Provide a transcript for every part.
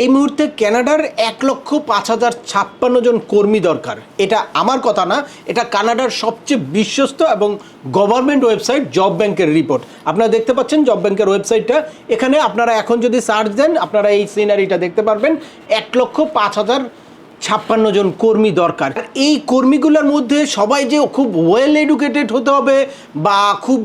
এই মুহূর্তে কানাডার এক লক্ষ পাঁচ হাজার ছাপ্পান্ন জন কর্মী দরকার। এটা আমার কথা না, এটা কানাডার সবচেয়ে বিশ্বস্ত এবং গভর্নমেন্ট ওয়েবসাইট, জব ব্যাংকের রিপোর্ট। আপনারা দেখতে পাচ্ছেন জব ব্যাংকের ওয়েবসাইটটা। এখানে আপনারা এখন যদি সার্চ দেন, আপনারা এই সিনারিটা দেখতে পারবেন, এক লক্ষ পাঁচ হাজার ছাপ্পান্ন জন কর্মী দরকার। এই কর্মীগুলোর মধ্যে সবাই যে খুব ওয়েল এডুকেটেড হতে হবে বা খুব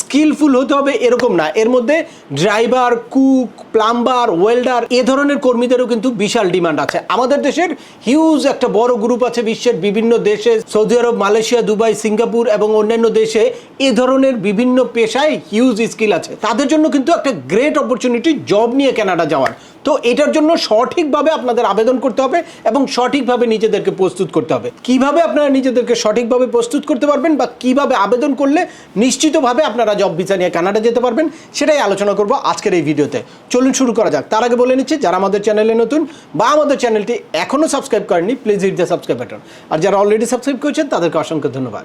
স্কিলফুল হতে হবে এরকম না। এর মধ্যে ড্রাইভার কুক প্লাম্বার ওয়েল্ডার এ ধরনের কর্মীদেরও কিন্তু বিশাল ডিমান্ড আছে। আমাদের দেশের হিউজ একটা বড় গ্রুপ আছে বিশ্বের বিভিন্ন দেশে। সৌদি আরব, মালয়েশিয়া, দুবাই, সিঙ্গাপুর এবং অন্যান্য দেশে এ ধরনের বিভিন্ন পেশায় হিউজ স্কিল আছে। তাদের জন্য কিন্তু একটা গ্রেট অপরচুনিটি জব নিয়ে কানাডা যাওয়ার। তো এটার জন্য সঠিকভাবে আপনাদের আবেদন করতে হবে এবং সঠিকভাবে নিজেদেরকে প্রস্তুত করতে হবে। কীভাবে আপনারা নিজেদেরকে সঠিকভাবে প্রস্তুত করতে পারবেন বা কীভাবে আবেদন করলে নিশ্চিতভাবে আপনারা জব ভিসা নিয়ে কানাডা যেতে পারবেন, সেটাই আলোচনা করব আজকের এই ভিডিওতে। চলুন শুরু করা যাক। তার আগে বলে নিচ্ছি, যারা আমাদের চ্যানেলে নতুন বা আমাদের চ্যানেলটি এখনও সাবস্ক্রাইব করেননি, please hit the subscribe button আর যারা অলরেডি সাবস্ক্রাইব করেছেন, তাদেরকে অসংখ্য ধন্যবাদ।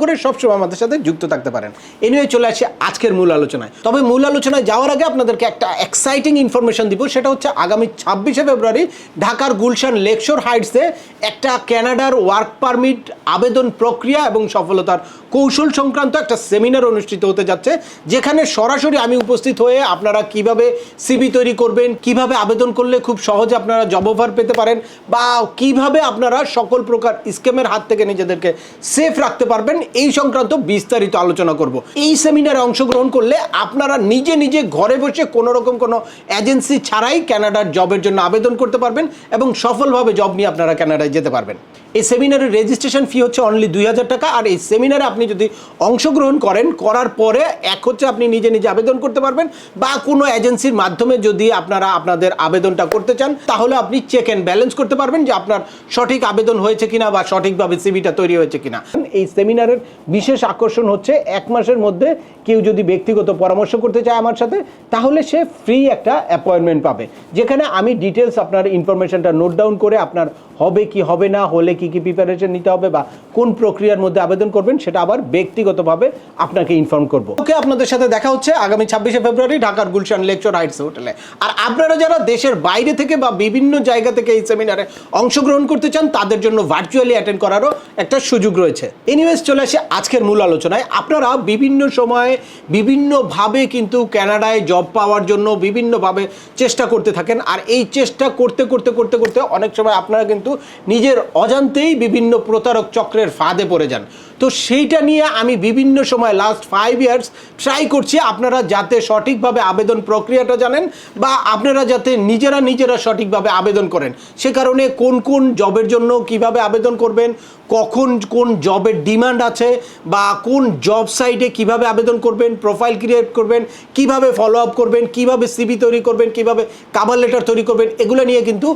করে সবসময় আমাদের সাথে যুক্ত থাকতে পারেন। এনিওয়ে চলে আসি আজকের মূল আলোচনায়। তবে মূল আলোচনায় যাওয়ার আগে আপনাদেরকে একটা এক্সাইটিং ইনফরমেশন দিব, সেটা হচ্ছে আগামী ছাব্বিশে ফেব্রুয়ারি ঢাকার গুলশান লেকশোর হাইটসে একটা ক্যানাডার ওয়ার্ক পারমিট আবেদন প্রক্রিয়া এবং সফলতার কৌশল সংক্রান্ত একটা সেমিনার অনুষ্ঠিত হতে যাচ্ছে, যেখানে সরাসরি আমি উপস্থিত হয়ে আপনারা কীভাবে সিবি তৈরি করবেন, কীভাবে আবেদন করলে খুব সহজে আপনারা জব অফার পেতে পারেন, বা কীভাবে আপনারা সকল প্রকার স্কেমের হাত থেকে নিজেদেরকে সেফ রাখতে পারবেন এই সংক্রান্ত বিস্তারিত আলোচনা করব। এই সেমিনারে অংশগ্রহণ করলে আপনারা নিজে নিজে ঘরে বসে কোনো রকম কোনো এজেন্সি ছাড়াই কানাডার জবের জন্য আবেদন করতে পারবেন এবং সফলভাবে জব নিয়ে আপনারা কানাডায় যেতে পারবেন। এই সেমিনারের রেজিস্ট্রেশন ফি হচ্ছে অনলি দুই হাজার টাকা আর এই সেমিনারে আপনি যদি অংশগ্রহণ করেন, করার পরে এক হচ্ছে আপনি নিজে নিজে আবেদন করতে পারবেন বা কোনো এজেন্সির মাধ্যমে যদি আপনারা আপনাদের আবেদনটা করতে চান, তাহলে আপনি চেক অ্যান্ড ব্যালেন্স করতে পারবেন যে আপনার সঠিক আবেদন হয়েছে কিনা বা সঠিকভাবে সিভিটা তৈরি হয়েছে কিনা। এই সেমিনারের বিশেষ আকর্ষণ হচ্ছে এক মাসের মধ্যে কেউ যদি ব্যক্তিগত পরামর্শ করতে চায় আমার সাথে, তাহলে সে ফ্রি একটা অ্যাপয়েন্টমেন্ট পাবে। যেখানে আমি ডিটেলস আপনার ইনফরমেশনটা নোট ডাউন করে আপনার হবে কি হবে না, হলে কি কি প্রিপারেশন নিতে হবে বা কোন প্রক্রিয়ার মধ্যে আবেদন করবেন, সেটা আবার ব্যক্তিগতভাবে আপনাকে ইনফর্ম করব। ওকে, আপনাদের সাথে দেখা হচ্ছে আগামী ছাব্বিশে ফেব্রুয়ারি ঢাকার গুলশান লেকচার হাইটস হোটেলে আর আপনারা যারা দেশের বাইরে থেকে বা বিভিন্ন জায়গা থেকে এই সেমিনারে অংশগ্রহণ করতে চান, তাদের জন্য ভার্চুয়ালি অ্যাটেন্ড করারও একটা সুযোগ রয়েছে। এনিওয়েজ চলে আসি আজকের মূল আলোচনায়। আপনারা বিভিন্ন সময়ে বিভিন্নভাবে কিন্তু ক্যানাডায় জব পাওয়ার জন্য বিভিন্নভাবে চেষ্টা করতে থাকেন। আর এই চেষ্টা করতে করতে করতে করতে অনেক সময় আপনারা কিন্তু নিজের অজান্তেই বিভিন্ন প্রতারক চক্রের ফাঁদে পড়ে যান। তো সেইটা নিয়ে আমি বিভিন্ন সময় লাস্ট ফাইভ ইয়ার্স ট্রাই করছি আপনারা যাতে সঠিকভাবে আবেদন প্রক্রিয়াটা জানেন বা আপনারা যাতে নিজেরা নিজেরা সঠিকভাবে আবেদন করেন। সে কারণে কোন কোন জবের জন্য কীভাবে আবেদন করবেন, কখন কোন জবের ডিমান্ড আছে বা কোন জব সাইটে কীভাবে আবেদন করবেন প্রোফাইল ক্রিয়েট করবেন, কীভাবে ফলো আপ করবেন, কীভাবে সিবি তৈরি করবেন, কীভাবে কাভার লেটার তৈরি করবেন, এগুলো নিয়ে কিন্তু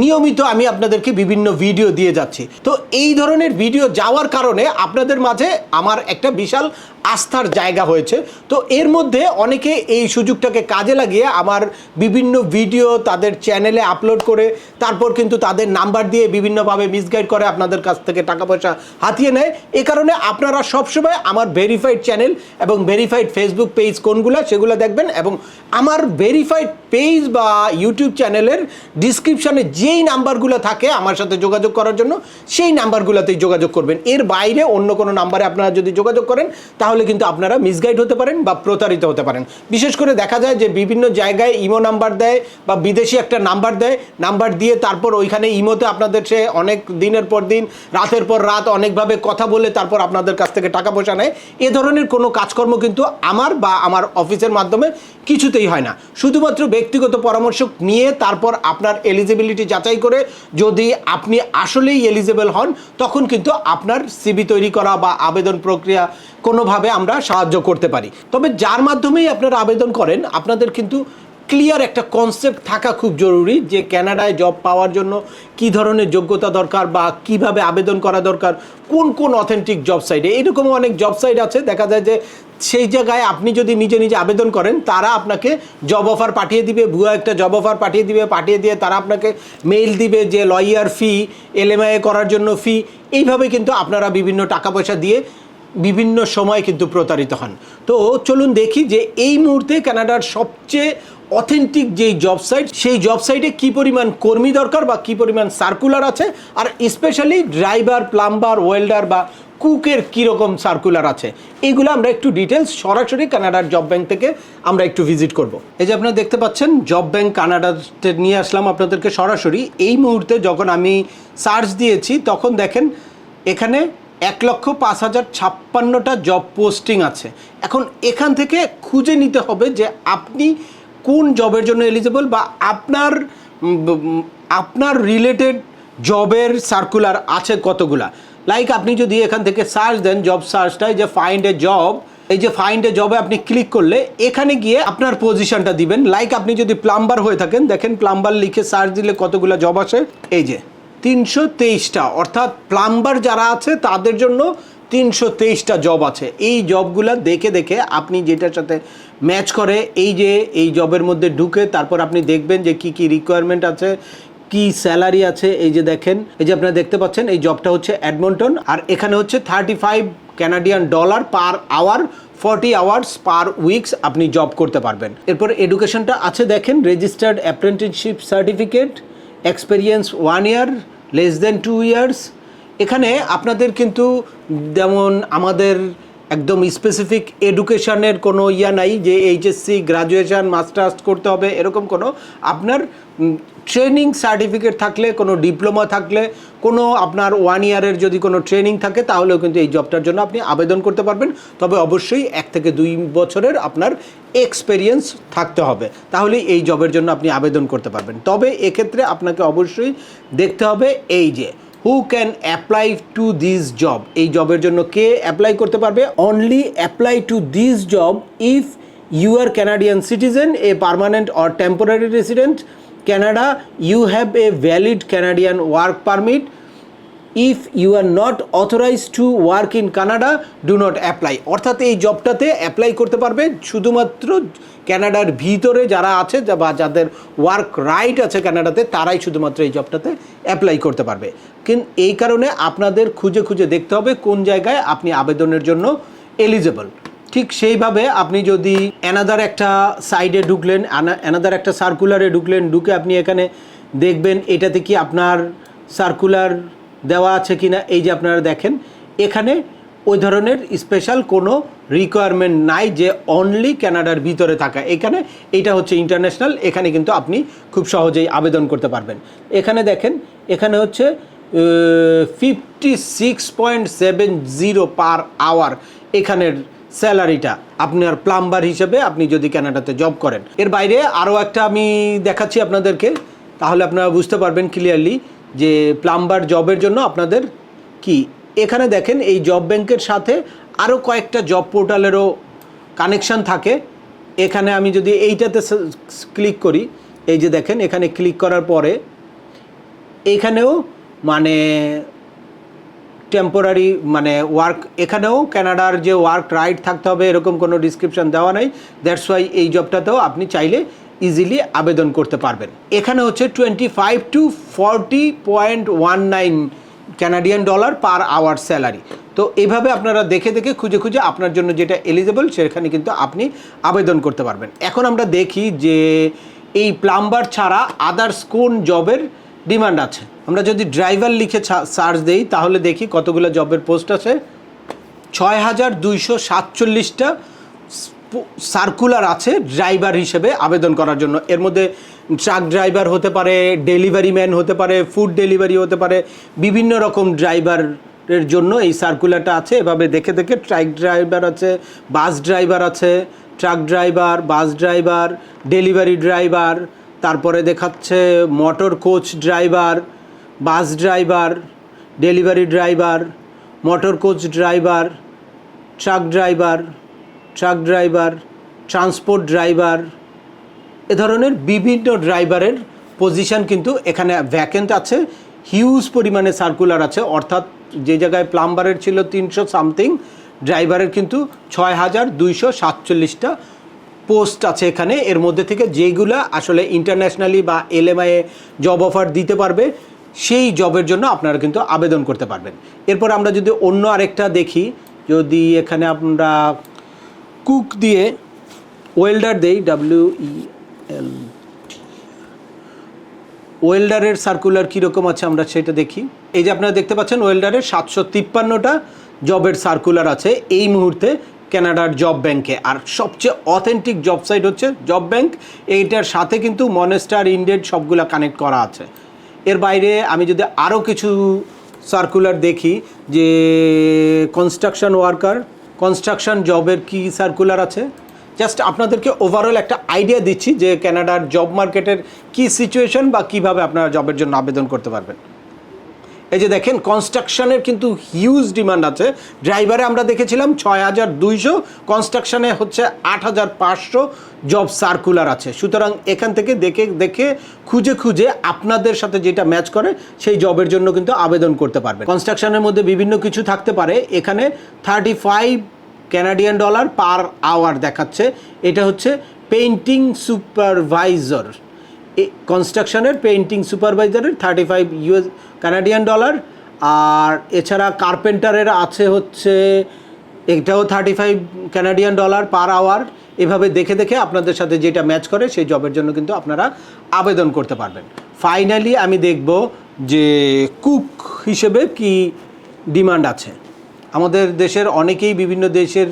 নিয়মিত আমি আপনাদেরকে বিভিন্ন ভিডিও দিয়ে যাচ্ছি। তো এই ধরনের ভিডিও যাওয়ার কারণে আপনাদের মাঝে আমার একটা বিশাল আস্থার জায়গা হয়েছে। তো এর মধ্যে অনেকে এই সুযোগটাকে কাজে লাগিয়ে আমার বিভিন্ন ভিডিও তাদের চ্যানেলে আপলোড করে, তারপর কিন্তু তাদের নাম্বার দিয়ে বিভিন্নভাবে মিসগাইড করে আপনাদের কাছ থেকে টাকা পয়সা হাতিয়ে নেয়। এ কারণে আপনারা সবসময় আমার ভেরিফাইড চ্যানেল এবং ভেরিফাইড ফেসবুক পেজ কোনগুলো সেগুলো দেখবেন এবং আমার ভেরিফাইড পেজ বা ইউটিউব চ্যানেলের ডিসক্রিপশনে যেই নাম্বারগুলো থাকে আমার সাথে যোগাযোগ করার জন্য, সেই নাম্বারগুলোতেই যোগাযোগ করবেন। এর বাইরে অন্য কোনো নাম্বারে আপনারা যদি যোগাযোগ করেন, তাহলে কিন্তু আপনারা মিসগাইড হতে পারেন বা প্রতারিত হতে পারেন। বিশেষ করে দেখা যায় যে বিভিন্ন জায়গায় ইমো নাম্বার দেয় বা বিদেশি একটা নাম্বার দেয়। নাম্বার দিয়ে তারপর ওইখানে ইমোতে আপনাদের সে অনেক দিনের পর দিন, রাতের পর রাত অনেকভাবে কথা বলে তারপর আপনাদের কাছ থেকে টাকা পয়সা নেয়। এ ধরনের কোনো কাজকর্ম কিন্তু আমার বা আমার অফিসের মাধ্যমে কিছুতেই হয় না। শুধুমাত্র ব্যক্তিগত পরামর্শ নিয়ে তারপর আপনার এলিজিবিলিটি যাচাই করে যদি আপনি আসলেই এলিজিবল হন, তখন কিন্তু আপনার সিবি তৈরি করা বা আবেদন প্রক্রিয়া কোনোভাবে আমরা সাহায্য করতে পারি। তবে যার মাধ্যমেই আপনারা আবেদন করেন, আপনাদের কিন্তু ক্লিয়ার একটা কনসেপ্ট থাকা খুব জরুরি যে ক্যানাডায় জব পাওয়ার জন্য কি ধরনের যোগ্যতা দরকার বা কীভাবে আবেদন করা দরকার, কোন কোন অথেন্টিক জব সাইটে এরকম অনেক জব সাইট আছে, দেখা যায় যে সেই জায়গায় আপনি যদি নিজে নিজে আবেদন করেন, তারা আপনাকে জব অফার পাঠিয়ে দিবে, ভুয়া একটা জব অফার পাঠিয়ে দিবে, পাঠিয়ে দিয়ে তারা আপনাকে মেইল দিবে যে লয়ার ফি এলএমআই করার জন্য ফি এইভাবে কিন্তু আপনারা বিভিন্ন টাকা পয়সা দিয়ে বিভিন্ন সময় কিন্তু প্রতারিত হন। তো চলুন দেখি যে এই মুহূর্তে কানাডার সবচেয়ে অথেন্টিক যেই জব সাইট সেই জব সাইটে কী পরিমাণ কর্মী দরকার বা কী পরিমাণ সার্কুলার আছে? আর স্পেশালি ড্রাইভার প্লাম্বার ওয়েল্ডার বা কুকের কীরকম সার্কুলার আছে? এইগুলো আমরা একটু ডিটেলস সরাসরি কানাডার জব ব্যাংক থেকে আমরা একটু ভিজিট করব। এই যে আপনারা দেখতে পাচ্ছেন জব ব্যাংক কানাডাতে নিয়ে আসলাম আপনাদেরকে সরাসরি। এই মুহূর্তে যখন আমি সার্চ দিয়েছি, তখন দেখেন এখানে এক লক্ষ পাঁচ হাজার ছাপ্পান্নটা জব পোস্টিং আছে। এখন এখান থেকে খুঁজে নিতে হবে যে আপনি কোন জবের জন্য এলিজিবল বা আপনার আপনার রিলেটেড জবের সার্কুলার আছে কতগুলা। লাইক আপনি যদি এখান থেকে সার্চ দেন জব সার্চটায় যে ফাইন্ড এ জব এই যে ফাইন্ড এ জবে আপনি ক্লিক করলে এখানে গিয়ে আপনার পজিশনটা দিবেন। লাইক আপনি যদি প্লাম্বার হয়ে থাকেন, দেখেন প্লাম্বার লিখে সার্চ দিলে কতগুলো জব আসে? এই যে। তিনশো তেইশটা, অর্থাৎ প্লাম্বার যারা আছে তাদের জন্য তিনশো তেইশটা জব আছে। এই জবগুলো দেখে দেখে আপনি যেটার সাথে ম্যাচ করে, এই যে এই জবের মধ্যে ঢুকে তারপর আপনি দেখবেন যে কি কি রিকোয়ারমেন্ট আছে, কি স্যালারি আছে, এই যে দেখেন, এই যে আপনারা দেখতে পাচ্ছেন, এই জবটা হচ্ছে অ্যাডমন্টন আর এখানে হচ্ছে thirty five Canadian dollar per hour forty hours per weeks আপনি জব করতে পারবেন। এরপর এডুকেশনটা আছে, দেখেন registered apprenticeship certificate experience one year less than two years এখানে আপনাদের কিন্তু যেমন আমাদের একদম স্পেসিফিক এডুকেশনের কোনো ইয়া নাই যে এইচএসসি গ্রাজুয়েশন মাস্টার্স করতে হবে, এরকম কোনো আপনার ট্রেনিং সার্টিফিকেট থাকলে, কোনো ডিপ্লোমা থাকলে, কোনো আপনার ওয়ান ইয়ারের যদি কোনো ট্রেনিং থাকে, তাহলেও কিন্তু এই জবটার জন্য আপনি আবেদন করতে পারবেন। তবে অবশ্যই এক থেকে দুই বছরের আপনার এক্সপেরিয়েন্স থাকতে হবে। তাহলেই এই জবের জন্য আপনি আবেদন করতে পারবেন। তবে এক্ষেত্রে আপনাকে অবশ্যই দেখতে হবে এই যে who can apply to this job এই জবের জন্য কে অ্যাপ্লাই করতে পারবে? Only apply to this job if you are Canadian citizen a permanent or temporary resident Canada you have a valid Canadian work permit if you are not authorize to work in Canada do not apply অর্থাৎ এই জবটাতে apply করতে পারবে শুধুমাত্র ক্যানাডার ভিতরে যারা আছে বা যাদের ওয়ার্ক রাইট আছে কানাডাতে তারাই শুধুমাত্র এই জবটাতে অ্যাপ্লাই করতে পারবে। কিন্তু এই কারণে আপনাদের খুঁজে খুঁজে দেখতে হবে কোন জায়গায় আপনি আবেদনের জন্য এলিজেবল ঠিক সেইভাবে আপনি যদি অ্যানাদার একটা সাইডে ঢুকলেন অ্যানাদার একটা সার্কুলারে ঢুকলেন, ঢুকে আপনি এখানে দেখবেন এটাতে কি আপনার সার্কুলার দেওয়া আছে কিনা, এই যে আপনারা দেখেন, এখানে ওই ধরনের স্পেশাল কোনো রিকোয়ারমেন্ট নাই যে অনলি কানাডার ভিতরে থাকা। এখানে এটা হচ্ছে ইন্টারন্যাশনাল এখানে কিন্তু আপনি খুব সহজেই আবেদন করতে পারবেন। এখানে দেখেন, এখানে হচ্ছে fifty six point seven zero per hour এখানের স্যালারিটা আপনার প্লাম্বার হিসেবে আপনি যদি কানাডাতে জব করেন। এর বাইরে আরও একটা আমি দেখাচ্ছি আপনাদেরকে, তাহলে আপনারা বুঝতে পারবেন ক্লিয়ারলি যে প্লাম্বার জবের জন্য আপনাদের কি? এখানে দেখেন এই জব ব্যাংকের সাথে আরও কয়েকটা জব পোর্টালেরও কানেকশন থাকে। এখানে আমি যদি এইটাতে ক্লিক করি, এই যে দেখেন এখানে ক্লিক করার পরে এখানেও মানে টেম্পোরারি মানে ওয়ার্ক এখানেও কানাডার যে ওয়ার্ক রাইট থাকতে হবে এরকম কোনো ডিসক্রিপশন দেওয়া নেই। দ্যাটস ওয়াই এই জবটাতেও আপনি চাইলে ইজিলি আবেদন করতে পারবেন। এখানে হচ্ছে twenty five to forty point one nine Canadian dollar per hour salary তো এইভাবে আপনারা দেখে দেখে, খুঁজে খুঁজে আপনার জন্য যেটা এলিজেবল সেখানে কিন্তু আপনি আবেদন করতে পারবেন। এখন আমরা দেখি যে এই প্লাম্বার ছাড়া আদার্স কোন জবের ডিমান্ড আছে। আমরা যদি ড্রাইভার লিখে সার্চ দেই, তাহলে দেখি কতগুলো জবের পোস্ট আছে। ছয় হাজার দুইশো সাতচল্লিশটা সার্কুলার আছে ড্রাইভার হিসেবে আবেদন করার জন্য। এর মধ্যে ট্রাক ড্রাইভার হতে পারে ডেলিভারি ম্যান হতে পারে ফুড ডেলিভারি হতে পারে, বিভিন্ন রকম ড্রাইভারের জন্য এই সার্কুলারটা আছে। এভাবে দেখে দেখে ট্রাক ড্রাইভার আছে বাস ড্রাইভার আছে truck driver bus driver delivery driver তারপরে দেখাচ্ছে motor coach driver bus driver delivery driver motor coach driver truck driver truck driver, transport driver, এ ধরনের বিভিন্ন ড্রাইভারের পজিশন কিন্তু এখানে ভ্যাকেন্ট আছে। হিউজ পরিমাণে সার্কুলার আছে। অর্থাৎ যে জায়গায় প্লাম্বারের ছিল তিনশো সামথিং ড্রাইভারের কিন্তু ছয় হাজার দুইশো সাতচল্লিশটা পোস্ট আছে এখানে। এর মধ্যে থেকে যেগুলা আসলে ইন্টারন্যাশনালি বা এলএমআইয়ে জব অফার দিতে পারবে, সেই জবের জন্য আপনারা কিন্তু আবেদন করতে পারবেন। এরপর আমরা যদি অন্য আরেকটা দেখি, যদি এখানে আমরা কুক দিয়ে ওয়েল্ডার দেই ডাব্লিউ ই এল ওয়েল্ডারের সার্কুলার কীরকম আছে আমরা সেটা দেখি। এই যে আপনারা দেখতে পাচ্ছেন, ওয়েল্ডারের সাতশো তিপ্পান্নটা জবের সার্কুলার আছে এই মুহূর্তে কানাডার জব ব্যাংকে আর সবচেয়ে অথেন্টিক জব সাইট হচ্ছে জব ব্যাংক এইটার সাথে কিন্তু মনেস্টার ইন্ডেড সবগুলো কানেক্ট করা আছে। এর বাইরে আমি যদি আরও কিছু সার্কুলার দেখি, যে কনস্ট্রাকশন ওয়ার্কার কনস্ট্রাকশন জবের কি সার্কুলার আছে? জাস্ট আপনাদেরকে ওভারঅল একটা আইডিয়া দিচ্ছি যে ক্যানাডার জব মার্কেটের কি সিচুয়েশন বা কীভাবে আপনারা জবের জন্য আবেদন করতে পারবেন। এই যে দেখেন কনস্ট্রাকশনের কিন্তু হিউজ ডিমান্ড আছে। ড্রাইভারে আমরা দেখেছিলাম ছয় হাজার দুইশো কনস্ট্রাকশনে হচ্ছে আট হাজার পাঁচশো জব সার্কুলার আছে। সুতরাং এখান থেকে দেখে দেখে, খুঁজে খুঁজে আপনাদের সাথে যেটা ম্যাচ করে, সেই জবের জন্য কিন্তু আবেদন করতে পারবেন। কনস্ট্রাকশনের মধ্যে বিভিন্ন কিছু থাকতে পারে। এখানে thirty five Canadian dollar per hour দেখাচ্ছে। এটা হচ্ছে পেইন্টিং সুপারভাইজার কনস্ট্রাকশনের painting সুপারভাইজারের thirty five US Canadian dollar আর এছাড়া কার্পেন্টারের আছে হচ্ছে, এটাও thirty five Canadian dollar per hour এভাবে দেখে দেখে আপনাদের সাথে যেটা ম্যাচ করে সেই জবের জন্য কিন্তু আপনারা আবেদন করতে পারবেন। ফাইনালি আমি দেখব যে কুক হিসেবে কি ডিমান্ড আছে। আমাদের দেশের অনেকেই বিভিন্ন দেশের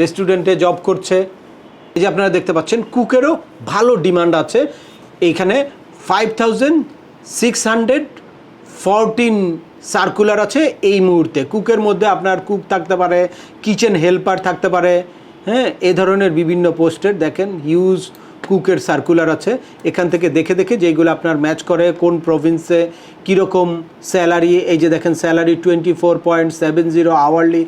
রেস্টুরেন্টে জব করছে। এই যে আপনারা দেখতে পাচ্ছেন কুকেরও ভালো ডিমান্ড আছে। এইখানে five thousand six hundred fourteen circular আছে এই মুহূর্তে। কুকের মধ্যে আপনার কুক থাকতে পারে কিচেন হেল্পার থাকতে পারে হ্যাঁ এ ধরনের বিভিন্ন পোস্টের দেখেন হিউজ কুকের সার্কুলার আছে। এখান থেকে দেখে দেখে যেগুলো আপনার ম্যাচ করে, কোন প্রভিন্সে কীরকম স্যালারি এই যে দেখেন salary twenty four point seven zero hourly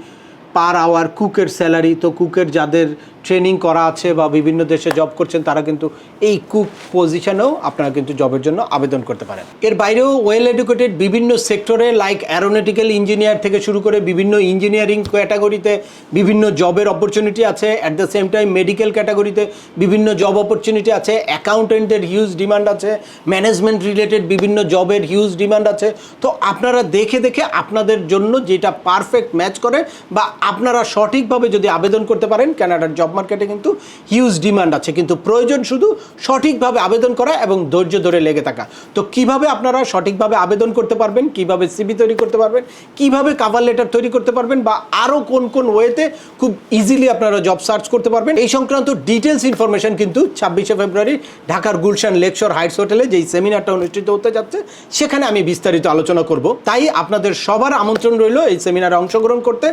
per hour কুকের salary তো কুকের যাদের ট্রেনিং করা আছে বা বিভিন্ন দেশে জব করছেন, তারা কিন্তু এই কুক পজিশনেও আপনারা কিন্তু জবের জন্য আবেদন করতে পারেন। এর বাইরেও ওয়েল এডুকেটেড বিভিন্ন সেক্টরে লাইক অ্যারোনটিক্যাল ইঞ্জিনিয়ার থেকে শুরু করে বিভিন্ন ইঞ্জিনিয়ারিং ক্যাটাগরিতে বিভিন্ন জবের অপরচুনিটি আছে। At the same time medical ক্যাটাগরিতে বিভিন্ন জব অপরচুনিটি আছে। অ্যাকাউন্টেন্টের হিউজ ডিমান্ড আছে। ম্যানেজমেন্ট রিলেটেড বিভিন্ন জবের হিউজ ডিমান্ড আছে। তো আপনারা দেখে দেখে আপনাদের জন্য যেটা পারফেক্ট ম্যাচ করে বা আপনারা সঠিকভাবে যদি আবেদন করতে পারেন কানাডার জব মার্কেটে কিন্তু হিউজ ডিমান্ড আছে। কিন্তু প্রয়োজন শুধু সঠিকভাবে আবেদন করা এবং ধৈর্য ধরে লেগে থাকা। তো কীভাবে আপনারা সঠিকভাবে আবেদন করতে পারবেন? কীভাবে সিবি তৈরি করতে পারবেন? কীভাবে কাভার লেটার তৈরি করতে পারবেন? বা আরও কোন কোন ওয়েতে খুব ইজিলি আপনারা জব সার্চ করতে পারবেন? এই সংক্রান্ত ডিটেলস ইনফরমেশন কিন্তু ছাব্বিশে ফেব্রুয়ারি ঢাকার গুলশান লেকশর হাইটস হোটেলে যেই সেমিনারটা অনুষ্ঠিত হতে যাচ্ছে, সেখানে আমি বিস্তারিত আলোচনা করব। তাই আপনাদের সবার আমন্ত্রণ রইল এই সেমিনারে অংশগ্রহণ করতে।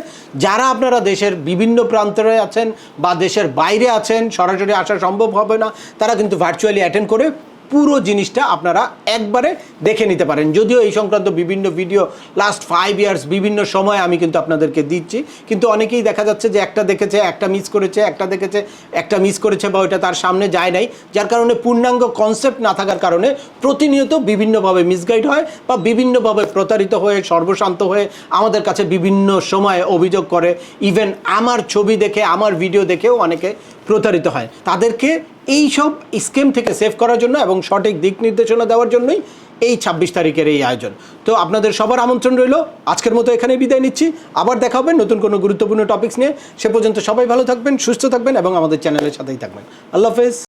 যারা আপনারা দেশের বিভিন্ন প্রান্তরে আছেন বা দেশের বাইরে আছেন সরাসরি আসা সম্ভব হবে না। তারা কিন্তু ভার্চুয়ালি অ্যাটেন্ড করে পুরো জিনিসটা আপনারা একবারে দেখে নিতে পারেন। যদিও এই সংক্রান্ত বিভিন্ন ভিডিও লাস্ট ফাইভ ইয়ার্স বিভিন্ন সময় আমি কিন্তু আপনাদেরকে দিচ্ছি। কিন্তু অনেকেই দেখা যাচ্ছে যে একটা দেখেছে, একটা মিস করেছে, একটা দেখেছে, একটা মিস করেছে বা ওইটা তার সামনে যায় নাই। যার কারণে পূর্ণাঙ্গ কনসেপ্ট না থাকার কারণে প্রতিনিয়ত বিভিন্নভাবে মিসগাইড হয় বা বিভিন্নভাবে প্রতারিত হয়ে, সর্বশান্ত হয়ে আমাদের কাছে বিভিন্ন সময় অভিযোগ করে। ইভেন আমার ছবি দেখে, আমার ভিডিও দেখেও অনেকে প্রতারিত হয়। তাদেরকে এই সব স্কিম থেকে সেভ করার জন্য এবং সঠিক দিক নির্দেশনা দেওয়ার জন্যই এই ছাব্বিশ তারিখের এই আয়োজন। তো আপনাদের সবার আমন্ত্রণ রইল। আজকের মতো এখানে বিদায় নিচ্ছি। আবার দেখা হবে নতুন কোনো গুরুত্বপূর্ণ টপিক্স নিয়ে। সে পর্যন্ত সবাই ভালো থাকবেন, সুস্থ থাকবেন এবং আমাদের চ্যানেলের সাথেই থাকবেন। আল্লাহ হাফেজ।